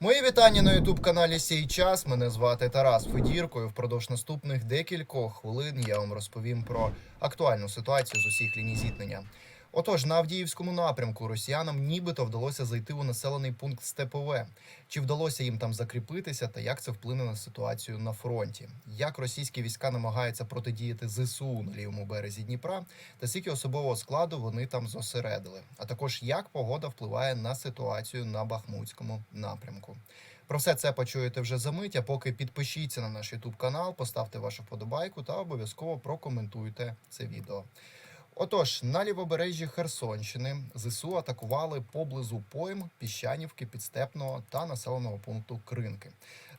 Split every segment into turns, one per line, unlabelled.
Мої вітання на ютуб каналі Сій час. Мене звати Тарас Федірко. І впродовж наступних декількох хвилин я вам розповім про актуальну ситуацію з усіх ліній зіткнення. Отож, на Авдіївському напрямку росіянам нібито вдалося зайти у населений пункт Степове. Чи вдалося їм там закріпитися, та як це вплине на ситуацію на фронті? Як російські війська намагаються протидіяти ЗСУ на лівому березі Дніпра, та скільки особового складу вони там зосередили? А також як погода впливає на ситуацію на Бахмутському напрямку? Про все це почуєте вже за мить. А поки підпишіться на наш YouTube канал, поставте вашу вподобайку та обов'язково прокоментуйте це відео. Отож, на лівобережжі Херсонщини ЗСУ атакували поблизу пойм Піщанівки, Підстепного та населеного пункту Кринки.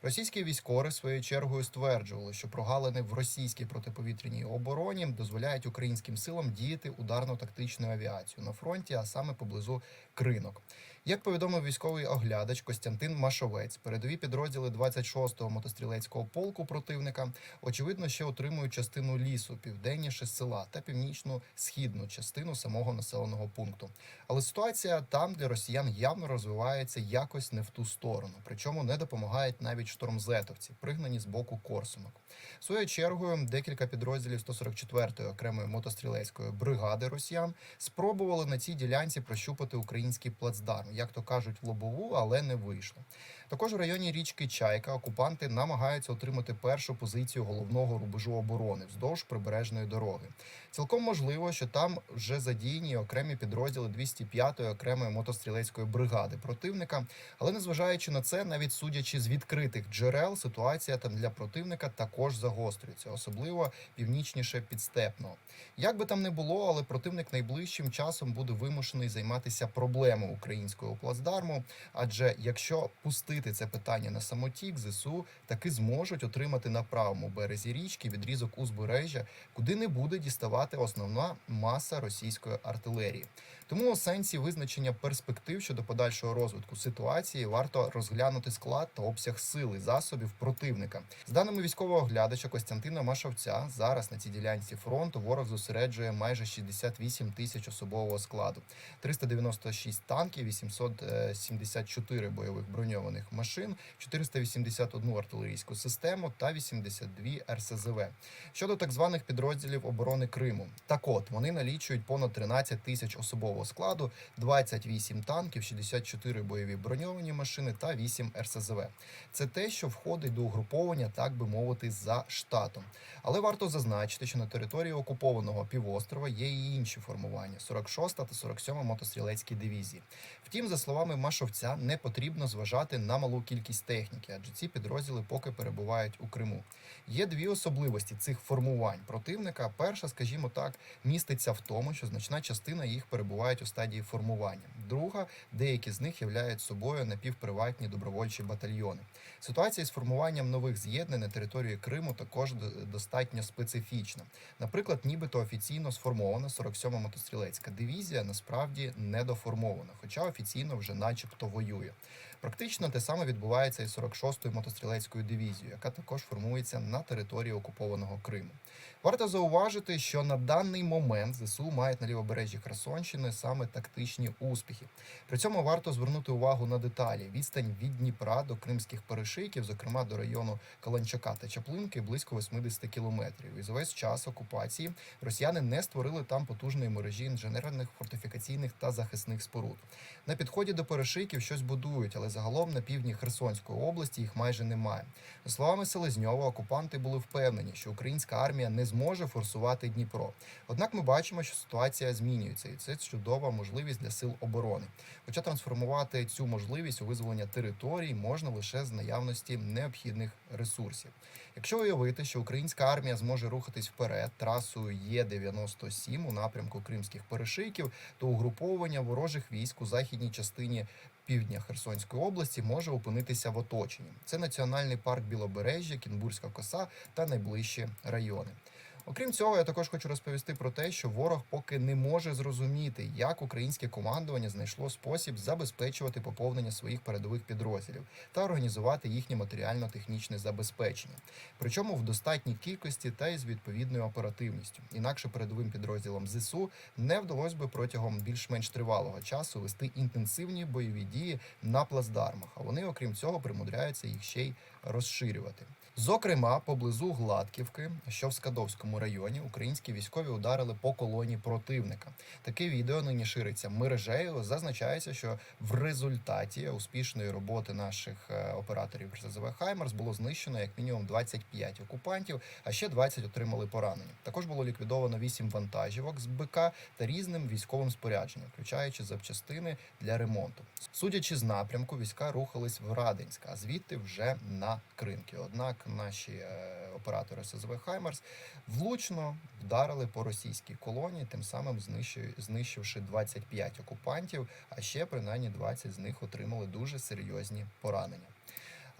Російські військові своєю чергою стверджували, що прогалини в російській протиповітряній обороні дозволяють українським силам діяти ударно-тактичною авіацією на фронті, а саме поблизу кринок. Як повідомив військовий оглядач Костянтин Машовець, передові підрозділи 26-го мотострілецького полку противника очевидно ще отримують частину лісу південніше села та північну східну частину самого населеного пункту. Але ситуація там, де росіян явно розвивається якось не в ту сторону. Причому не допомагають навіть штормзетовці, пригнані з боку Корсунок. Своєю чергою декілька підрозділів 144-ї окремої мотострілецької бригади росіян спробували на цій ділянці прощупати український плацдарм, як то кажуть, в лобову, але не вийшло. Також у районі річки Чайка окупанти намагаються отримати першу позицію головного рубежу оборони вздовж прибережної дороги. Цілком можливо, що там вже задіяні окремі підрозділи 205-ї окремої мотострілецької бригади противника. Але незважаючи на це, навіть судячи з відкритих джерел, ситуація там для противника також загострюється, особливо північніше підстепного. Як би там не було, але противник найближчим часом буде вимушений займатися проблемою українського плацдарму. Адже якщо пустити це питання на самотік, ЗСУ таки зможуть отримати на правому березі річки відрізок узбережжя, куди не буде діставати основна маса російської артилерії. Тому у сенсі визначення перспектив щодо подальшого розвитку ситуації варто розглянути склад та обсяг сили засобів противника. З даними військового оглядача Костянтина Машовця, зараз на цій ділянці фронту ворог зосереджує майже 68 тисяч особового складу, 396 танків, 874 бойових броньованих машин, 481 артилерійську систему та 82 РСЗВ. Щодо так званих підрозділів оборони Криму, так от вони налічують понад 13 тисяч особового складу, 28 танків, 64 бойові броньовані машини та 8 РСЗВ. Це те, що входить до угруповання, так би мовити, за штатом. Але варто зазначити, що на території окупованого півострова є і інші формування: 46 та 47 мотострілецькі дивізії. Втім, за словами Машовця, не потрібно зважати на малу кількість техніки, адже ці підрозділи поки перебувають у Криму. Є дві особливості цих формувань противника. Перша, скажімо так, міститься в тому, що значна частина їх перебувають у стадії формування. Друга, деякі з них являють собою напівприватні добровольчі батальйони. Ситуація з формуванням нових з'єднань на території Криму також достатньо специфічна. Наприклад, нібито офіційно сформована 47-ма мотострілецька дивізія насправді недоформована, хоча офіційно вже начебто воює. Практично те саме відбувається і 46-ю мотострілецькою дивізією, яка також формується на території окупованого Криму. Варто зауважити, що на даний момент ЗСУ мають на лівобережжі Херсонщини саме тактичні успіхи. При цьому варто звернути увагу на деталі. Відстань від Дніпра до кримських перешийків, зокрема до району Каланчака та Чаплинки, близько 80 кілометрів. І за весь час окупації росіяни не створили там потужної мережі інженерних, фортифікаційних та захисних споруд. На підході до перешийків щось будують, але загалом на півдні Херсонської області їх майже немає. За словами Селезньова, окупанти були впевнені, що українська армія не зможе форсувати Дніпро. Однак ми бачимо, що ситуація змінюється, і це чудова можливість для сил оборони. Хоча трансформувати цю можливість у визволення територій можна лише з наявності необхідних ресурсів. Якщо уявити, що українська армія зможе рухатись вперед трасою Є-97 у напрямку кримських перешийків, то угруповування ворожих військ у західній частині півдня Херсонської області може опинитися в оточенні. Це національний парк Білобережжя, Кінбурська коса та найближчі райони. Окрім цього, я також хочу розповісти про те, що ворог поки не може зрозуміти, як українське командування знайшло спосіб забезпечувати поповнення своїх передових підрозділів та організувати їхнє матеріально-технічне забезпечення. Причому в достатній кількості та із відповідною оперативністю. Інакше передовим підрозділам ЗСУ не вдалося би протягом більш-менш тривалого часу вести інтенсивні бойові дії на плацдармах. А вони, окрім цього, примудряються їх ще й розширювати. Зокрема, поблизу Гладківки, що в Скадовському районі, українські військові ударили по колоні противника. Таке відео нині шириться мережею. Зазначається, що в результаті успішної роботи наших е, операторів РСЗВ Хаймерс було знищено як мінімум 25 окупантів, а ще 20 отримали поранення. Також було ліквідовано 8 вантажівок з БК та різним військовим спорядженням, включаючи запчастини для ремонту. Судячи з напрямку, війська рухались в Радинськ, а звідти вже на Кринки. Однак наші е, оператори СЗВ Хаймерс влучно вдарили по російській колонії, тим самим знищивши 25 окупантів, а ще принаймні 20 з них отримали дуже серйозні поранення.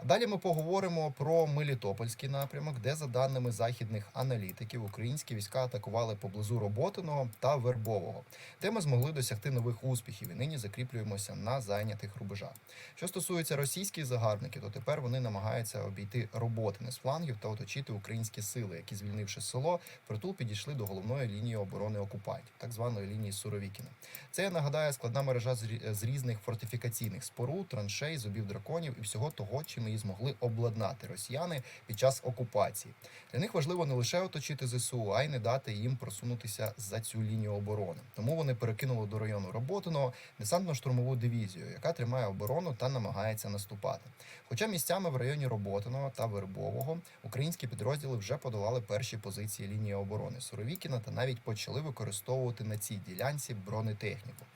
Далі ми поговоримо про Мелітопольський напрямок, де, за даними західних аналітиків, українські війська атакували поблизу Роботиного та Вербового, де ми змогли досягти нових успіхів і нині закріплюємося на зайнятих рубежах. Що стосується російських загарбників, то тепер вони намагаються обійти Роботине з флангів та оточити українські сили, які, звільнивши село, притул підійшли до головної лінії оборони окупантів, так званої лінії Суровікіна. Це я нагадаю складна мережа з різних фортифікаційних споруд, траншей, зубів драконів і всього того, чим її змогли обладнати росіяни під час окупації. Для них важливо не лише оточити ЗСУ, а й не дати їм просунутися за цю лінію оборони. Тому вони перекинули до району Роботиного десантно-штурмову дивізію, яка тримає оборону та намагається наступати. Хоча місцями в районі Роботиного та Вербового українські підрозділи вже подолали перші позиції лінії оборони Суровікіна та навіть почали використовувати на цій ділянці бронетехніку.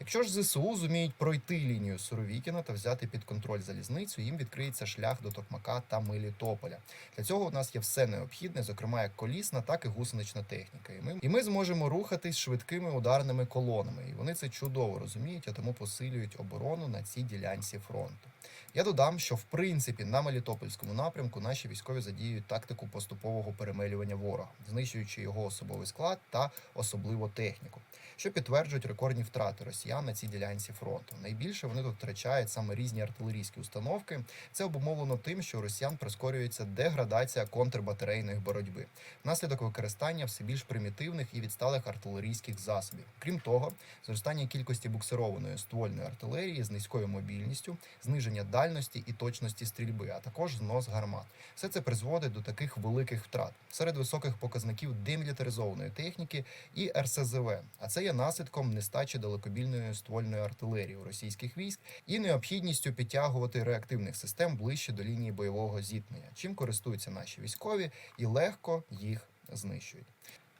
Якщо ж ЗСУ зуміють пройти лінію Суровікіна та взяти під контроль залізницю, їм відкриється шлях до Токмака та Мелітополя. Для цього у нас є все необхідне, зокрема як колісна, так і гусенична техніка. І ми, і ми зможемо рухатись швидкими ударними колонами. І вони це чудово розуміють, а тому посилюють оборону на цій ділянці фронту. Я додам, що в принципі на Мелітопольському напрямку наші військові задіюють тактику поступового перемелювання ворога, знищуючи його особовий склад та особливо техніку, що підтверджують рекордні втрати росіян на цій ділянці фронту. Найбільше вони тут втрачають саме різні артилерійські установки. Це обумовлено тим, що у росіян прискорюється деградація контрбатарейної боротьби внаслідок використання все більш примітивних і відсталих артилерійських засобів. Крім того, зростання кількості буксированої ствольної артилерії з низькою мобільністю, зниження дальності і точності стрільби, а також знос гармат. Все це призводить до таких великих втрат серед високих показників демілітаризованої техніки і РСЗВ. А це є наслідком нестачі далекобільної ствольної артилерії у російських військ і необхідністю підтягувати реактивних систем ближче до лінії бойового зіткнення, чим користуються наші військові і легко їх знищують.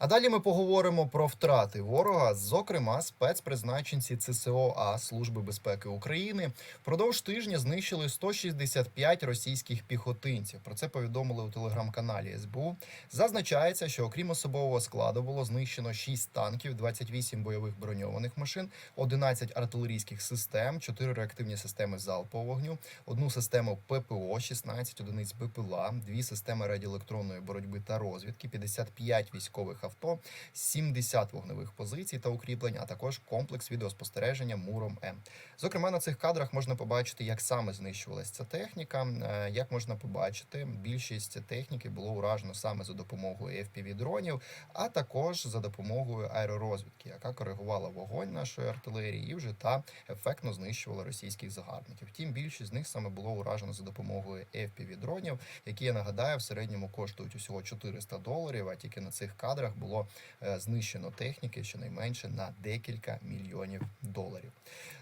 А далі ми поговоримо про втрати ворога, зокрема спецпризначенці ЦСО А Служби безпеки України впродовж тижня знищили 165 російських піхотинців. Про це повідомили у телеграм-каналі СБУ. Зазначається, що окрім особового складу було знищено 6 танків, 28 бойових броньованих машин, 11 артилерійських систем, 4 реактивні системи залпового вогню, одну систему ППО, 16 одиниць БПЛА, дві системи радіоелектронної боротьби та розвідки, 55 військових авто, 70 вогневих позицій та укріплень, а також комплекс відеоспостереження Муром М. Зокрема, на цих кадрах можна побачити, як саме знищувалася ця техніка. Е, Як можна побачити, більшість техніки було уражено саме за допомогою fpv дронів, а також за допомогою аеророзвідки, яка коригувала вогонь нашої артилерії і вже та ефектно знищувала російських загарбників. Втім, більшість з них саме було уражено за допомогою fpv дронів, які я нагадаю в середньому коштують усього 400 доларів. А тільки на цих кадрах було е, знищено техніки щонайменше на декілька мільйонів доларів.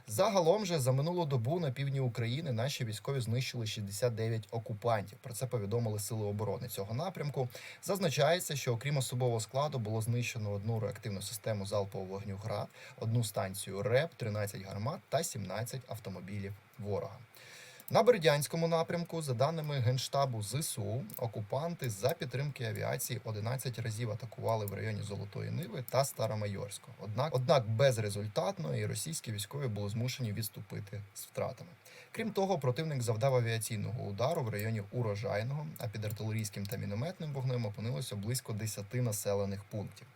Загалом же за минулу добу на півдні України наші військові знищили 69 окупантів. Про це повідомили сили оборони цього напрямку. Зазначається, що окрім особового складу було знищено одну реактивну систему залпового вогню ГРАД, одну станцію РЕП, 13 гармат та 17 автомобілів ворога. На Бердянському напрямку, за даними Генштабу ЗСУ, окупанти за підтримки авіації 11 разів атакували в районі Золотої Ниви та Старомайорського. Однак, однак безрезультатно і російські військові були змушені відступити з втратами. Крім того, противник завдав авіаційного удару в районі Урожайного, а під артилерійським та мінометним вогнем опинилося близько 10 населених пунктів.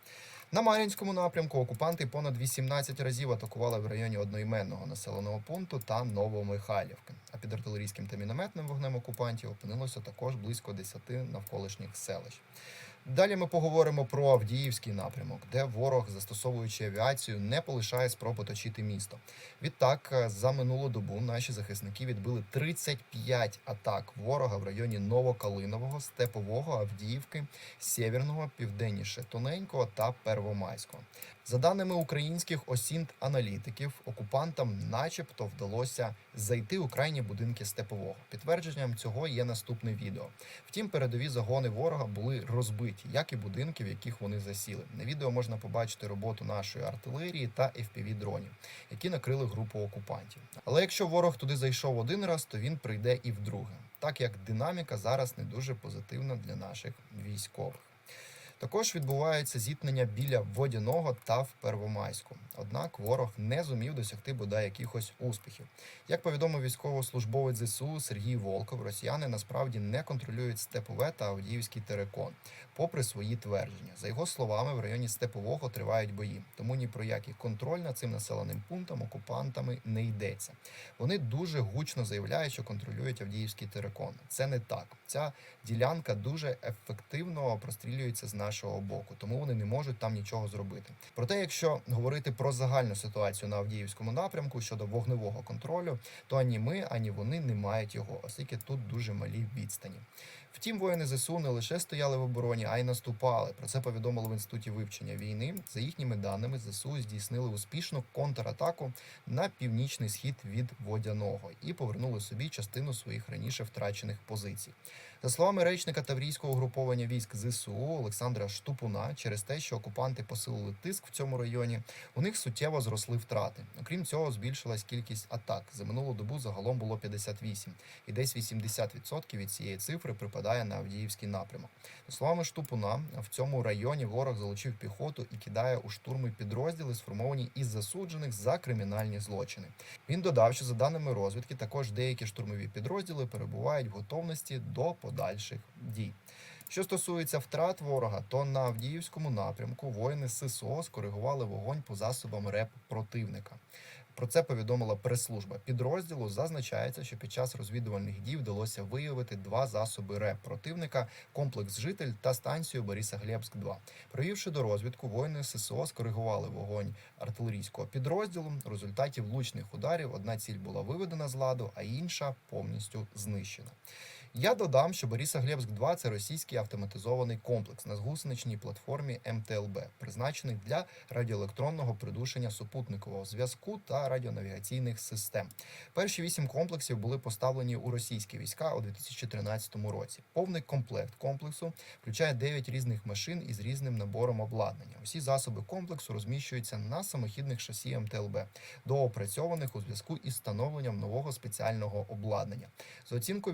На Мар'їнському напрямку окупанти понад 18 разів атакували в районі одноіменного населеного пункту та Новомихайлівки. А під артилерійським та мінометним вогнем окупантів опинилося також близько 10 навколишніх селищ. Далі ми поговоримо про Авдіївський напрямок, де ворог, застосовуючи авіацію, не полишає спроб оточити місто. Відтак, е, за минулу добу наші захисники відбили 35 атак ворога в районі Новокалинового, Степового, Авдіївки, Сєвєрного, Південніше Тоненького та Первомайського. За даними українських осінт аналітиків, окупантам, начебто, вдалося зайти у крайні будинки степового. Підтвердженням цього є наступне відео. Втім, передові загони ворога були розбиті, як і будинки, в яких вони засіли. На відео можна побачити роботу нашої артилерії та fpv дронів, які накрили групу окупантів. Але якщо ворог туди зайшов один раз, то він прийде і вдруге, так як динаміка зараз не дуже позитивна для наших військових. Також відбувається зіткнення біля водяного та в Первомайську. Однак ворог не зумів досягти бодай якихось успіхів. Як повідомив військовослужбовець ЗСУ Сергій Волков, росіяни насправді не контролюють Степове та Авдіївський терекон, попри свої твердження. За його словами, в районі Степового тривають бої, тому ні про який контроль над цим населеним пунктом окупантами не йдеться. Вони дуже гучно заявляють, що контролюють Авдіївський терекон. Це не так. Ця ділянка дуже ефективно прострілюється з нашого боку, тому вони не можуть там нічого зробити. Проте, якщо говорити про загальну ситуацію на Авдіївському напрямку щодо вогневого контролю, то ані ми, ані вони не мають його, оскільки тут дуже малі відстані. Втім, воїни ЗСУ не лише стояли в обороні, а й наступали. Про це повідомили в інституті вивчення війни. За їхніми даними, ЗСУ здійснили успішну контратаку на північний схід від водяного і повернули собі частину своїх раніше втрачених позицій. За словами речника Таврійського угруповання військ ЗСУ Олександра Штупуна, через те, що окупанти посилили тиск в цьому районі, у них суттєво зросли втрати. Окрім цього, збільшилась кількість атак. За минулу добу загалом було 58, і десь 80% від цієї цифри припадає на Авдіївський напрямок. За словами Штупуна, в цьому районі ворог залучив піхоту і кидає у штурми підрозділи, сформовані із засуджених за кримінальні злочини. Він додав, що за даними розвідки, також деякі штурмові підрозділи перебувають в готовності до подальших дій. Що стосується втрат ворога, то на Авдіївському напрямку воїни ССО скоригували вогонь по засобам РЕП противника. Про це повідомила прес-служба підрозділу. Зазначається, що під час розвідувальних дій вдалося виявити два засоби РЕП противника, комплекс житель та станцію Борисоглебськ 2 Провівши до розвідку, воїни ССО скоригували вогонь артилерійського підрозділу. В результаті влучних ударів одна ціль була виведена з ладу, а інша повністю знищена. Я додам, що Борисоглебськ 2 це російський автоматизований комплекс на згусеничній платформі МТЛБ, призначений для радіоелектронного придушення супутникового зв'язку та радіонавігаційних систем. Перші вісім комплексів були поставлені у російські війська у 2013 році. Повний комплект комплексу включає 9 різних машин із різним набором обладнання. Усі засоби комплексу розміщуються на самохідних шасі МТЛБ, доопрацьованих у зв'язку із встановленням нового спеціального обладнання. За оцінкою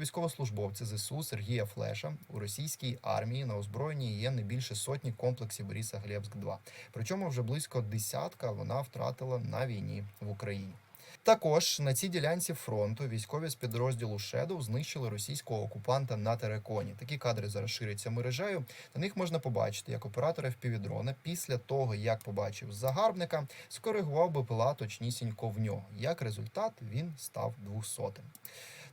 військовослужбовця ЗСУ Сергія Флеша у російській армії на озброєнні є не більше сотні комплексів Бориса Глебськ 2 Причому вже близько десятка вона втратила на війні в Україні. Також на цій ділянці фронту військові з підрозділу Шедоу знищили російського окупанта на тереконі. Такі кадри зараз ширяться мережею. На них можна побачити, як оператор FPV-дрона після того, як побачив загарбника, скоригував БПЛА точнісінько в нього. Як результат, він став двохсотим.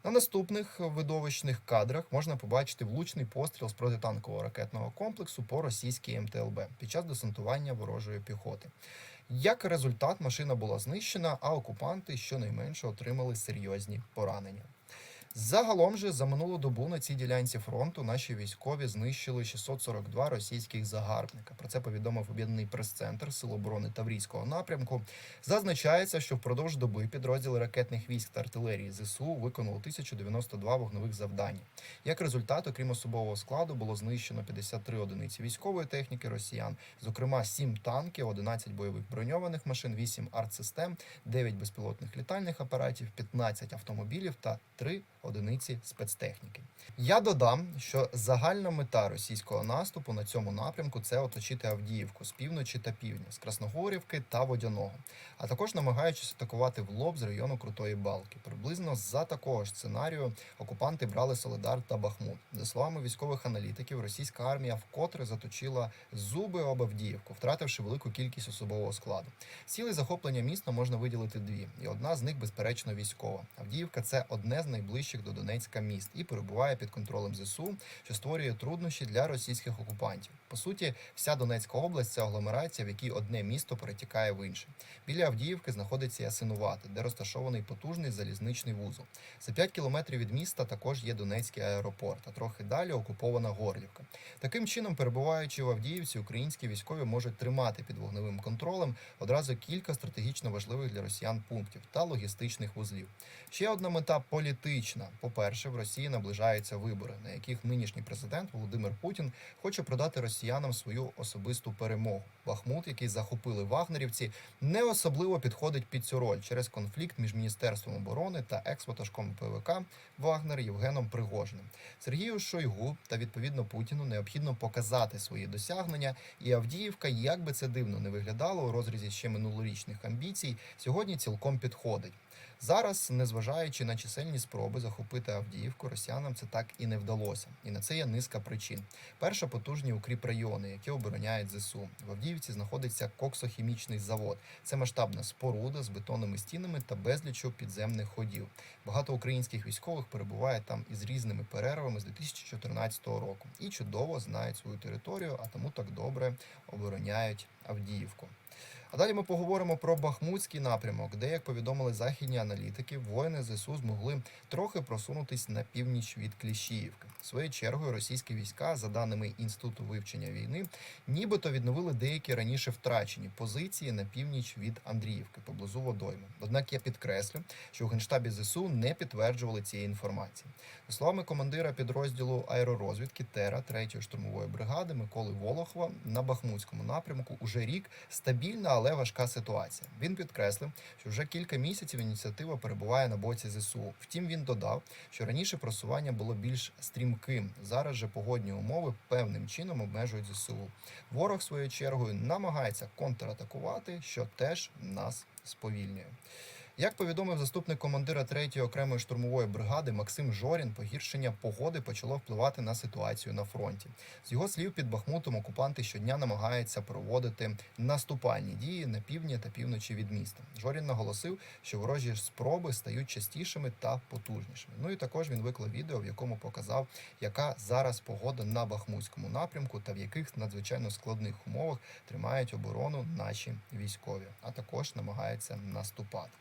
На наступних видовищних кадрах можна побачити влучний постріл з протитанкового ракетного комплексу по російській МТЛБ під час десантування ворожої піхоти. Як результат, машина була знищена, а окупанти щонайменше отримали серйозні поранення. Загалом же за минулу добу на цій ділянці фронту наші військові знищили 642 російських загарбника. Про це повідомив об'єднаний прес-центр Сил оборони Таврійського напрямку. Зазначається, що впродовж доби підрозділи ракетних військ та артилерії ЗСУ виконали 1092 вогневих завдання. Як результат, окрім особового складу, було знищено 53 одиниці військової техніки росіян, зокрема 7 танків, 11 бойових броньованих машин, 8 артсистем, 9 безпілотних літальних апаратів, 15 автомобілів та 3 одиниці спецтехніки. Я додам, що загальна мета російського наступу на цьому напрямку це оточити Авдіївку з півночі та півдня, з Красногорівки та Водяного, а також намагаючись атакувати в лоб з району Крутої Балки. Приблизно за такого ж сценарію окупанти брали Солидар та Бахмут. За словами військових аналітиків, російська армія вкотре заточила зуби об Авдіївку, втративши велику кількість особового складу. Цілі захоплення міста можна виділити дві, і одна з них безперечно військова. Авдіївка це одне з найближчих до Донецька міст і перебуває під контролем ЗСУ, що створює труднощі для російських окупантів. По суті, вся Донецька область це агломерація, в якій одне місто перетікає в інше. Біля Авдіївки знаходиться Ясинувати, де розташований потужний залізничний вузол. За 5 кілометрів від міста також є Донецький аеропорт, а трохи далі окупована Горлівка. Таким чином, перебуваючи в Авдіївці, українські військові можуть тримати під вогневим контролем одразу кілька стратегічно важливих для росіян пунктів та логістичних вузлів. Ще одна мета політична. По-перше, в Росії наближаються вибори, на яких нинішній президент Володимир Путін хоче продати росіянам свою особисту перемогу. Бахмут, який захопили вагнерівці, не особливо підходить під цю роль через конфлікт між міністерством оборони та екс-ватажком ПВК Вагнер Євгеном Пригожиним. Сергію Шойгу та відповідно Путіну необхідно показати свої досягнення, і Авдіївка, як би це дивно не виглядало у розрізі ще минулорічних амбіцій, сьогодні цілком підходить. Зараз, незважаючи на чисельні спроби захопити Авдіївку, росіянам це так і не вдалося. І на це є низка причин. Перша потужні укріп райони, які обороняють ЗСУ. В Авдіївці знаходиться коксохімічний завод. Це масштабна споруда з бетонними стінами та безлічу підземних ходів. Багато українських військових перебуває там із різними перервами з 2014 року і чудово знають свою територію, а тому так добре обороняють Авдіївку. А далі ми поговоримо про Бахмутський напрямок, де, як повідомили західні аналітики, воїни ЗСУ змогли трохи просунутись на північ від Кліщіївки. Своєю чергою російські війська, за даними інституту вивчення війни, нібито відновили деякі раніше втрачені позиції на північ від Андріївки поблизу водойми. Однак я підкреслю, що в генштабі ЗСУ не підтверджували цієї інформації. За словами командира підрозділу аеророзвідки ТЕРА 3-ї штурмової бригади Миколи Волохова на Бахмутському напрямку уже рік стабільна, але важка ситуація. Він підкреслив, що вже кілька місяців ініціатива перебуває на боці ЗСУ. Втім, він додав, що раніше просування було більш стрімким. Зараз же погодні умови певним чином обмежують ЗСУ. Ворог своєю чергою намагається контратакувати, що теж нас сповільнює. Як повідомив заступник командира 3-ї окремої штурмової бригади Максим Жорін, погіршення погоди почало впливати на ситуацію на фронті. З його слів, під Бахмутом окупанти щодня намагаються проводити наступальні дії на півдні та півночі від міста. Жорін наголосив, що ворожі спроби стають частішими та потужнішими. Ну і також він виклав відео, в якому показав, яка зараз погода на Бахмутському напрямку та в яких надзвичайно складних умовах тримають оборону наші військові, а також намагаються наступати.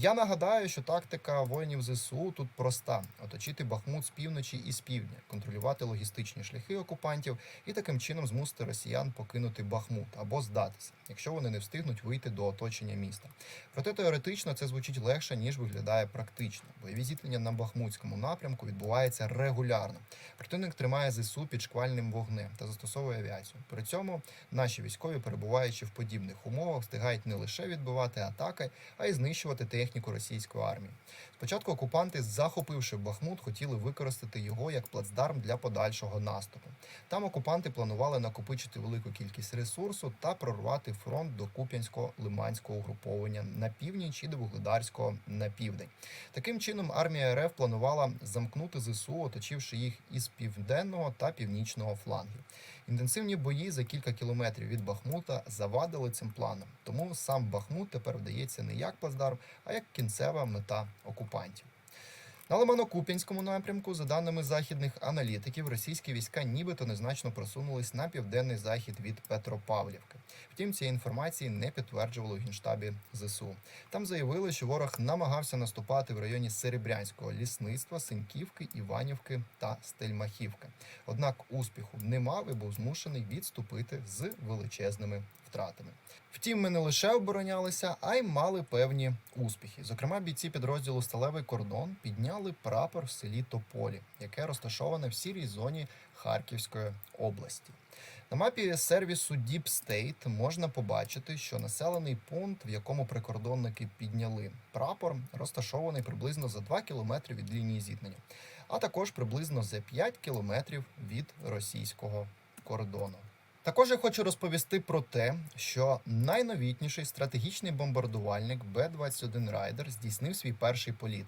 Я нагадаю, що тактика воїнів ЗСУ тут проста: оточити Бахмут з півночі і з півдня, контролювати логістичні шляхи окупантів і таким чином змусити росіян покинути Бахмут або здатися, якщо вони не встигнуть вийти до оточення міста. Проте теоретично це звучить легше ніж виглядає практично. Бойові зіткнення на Бахмутському напрямку відбуваються регулярно. Противник тримає ЗСУ під шквальним вогнем та застосовує авіацію. При цьому наші військові, перебуваючи в подібних умовах, встигають не лише відбивати атаки, а й знищувати техніку російської армії. Спочатку окупанти, захопивши Бахмут, хотіли використати його як плацдарм для подальшого наступу. Там окупанти планували накопичити велику кількість ресурсу та прорвати фронт до Куп'янського лиманського угруповання на північ і до Вугледарського на південь. Таким чином, армія РФ планувала замкнути ЗСУ, оточивши їх із південного та північного флангів. Інтенсивні бої за кілька кілометрів від Бахмута завадили цим планам. Тому сам Бахмут тепер вдається не як плацдарм, а як кінцева мета окупантів. На Лимано-Куп'янському напрямку, за даними західних аналітиків, російські війська нібито незначно просунулись на південний захід від Петропавлівки. Втім, цієї інформації не підтверджували у генштабі ЗСУ. Там заявили, що ворог намагався наступати в районі Серебрянського лісництва, Синьківки, Іванівки та Стельмахівки. Однак успіху не мав і був змушений відступити з величезними втратами. Втім, ми не лише оборонялися, а й мали певні успіхи. Зокрема, бійці підрозділу Сталевий кордон підняли прапор в селі Тополі, яке розташоване в сірій зоні Харківської області. На мапі сервісу Deep State можна побачити, що населений пункт, в якому прикордонники підняли прапор, розташований приблизно за 2 кілометри від лінії зіткнення, а також приблизно за 5 кілометрів від російського кордону. Також я хочу розповісти про те, що найновітніший стратегічний бомбардувальник Б-21 Райдер здійснив свій перший політ.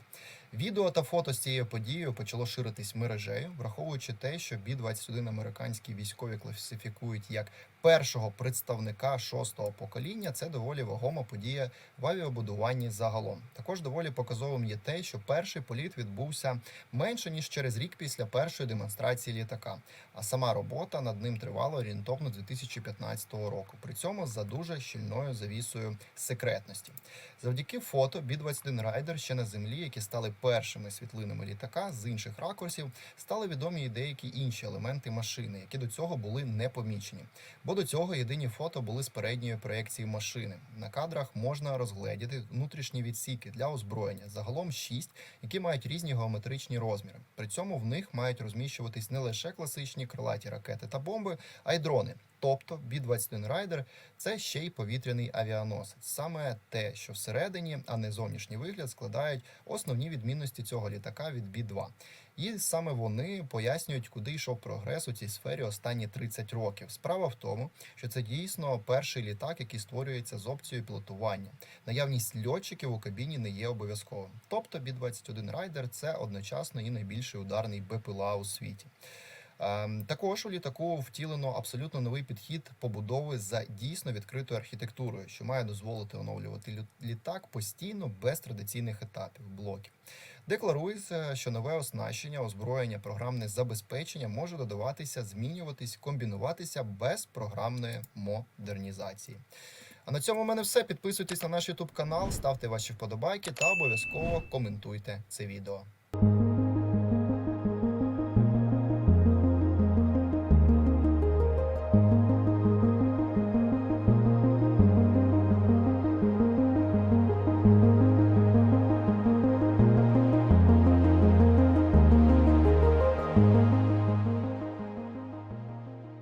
Відео та фото з цією подією почало ширитись мережею, враховуючи те, що Бі-21 американські військові класифікують як першого представника шостого покоління. Це доволі вагома подія в авіабудуванні загалом. Також доволі показовим є те, що перший політ відбувся менше ніж через рік після першої демонстрації літака. А сама робота над ним тривала орієнтовно 2015 року. При цьому за дуже щільною завісою секретності. Завдяки фото Бі-21 Райдер ще на землі, які стали першими світлинами літака з інших ракурсів, стали відомі і деякі інші елементи машини, які до цього були не помічені. Бо до цього єдині фото були з передньої проекції машини. На кадрах можна розгледіти внутрішні відсіки для озброєння, загалом шість, які мають різні геометричні розміри. При цьому в них мають розміщуватись не лише класичні крилаті ракети та бомби, а й дрони. Тобто Бі-21 Райдер це ще й повітряний авіаносець. Саме те, що всередині, а не зовнішній вигляд, складають основні відмінності цього літака від Бі-2. І саме вони пояснюють, куди йшов прогрес у цій сфері останні 30 років. Справа в тому, що це дійсно перший літак, який створюється з опцією пілотування. Наявність льотчиків у кабіні не є обов'язковим. Тобто Бі-21 Райдер це одночасно і найбільший ударний БПЛА у світі. Ем, Також у літаку втілено абсолютно новий підхід побудови за дійсно відкритою архітектурою, що має дозволити оновлювати лю- літак постійно без традиційних етапів блоків. Декларується, що нове оснащення, озброєння, програмне забезпечення може додаватися, змінюватись, комбінуватися без програмної модернізації. А на цьому в мене все. Підписуйтесь на наш YouTube канал, ставте ваші вподобайки та обов'язково коментуйте це відео.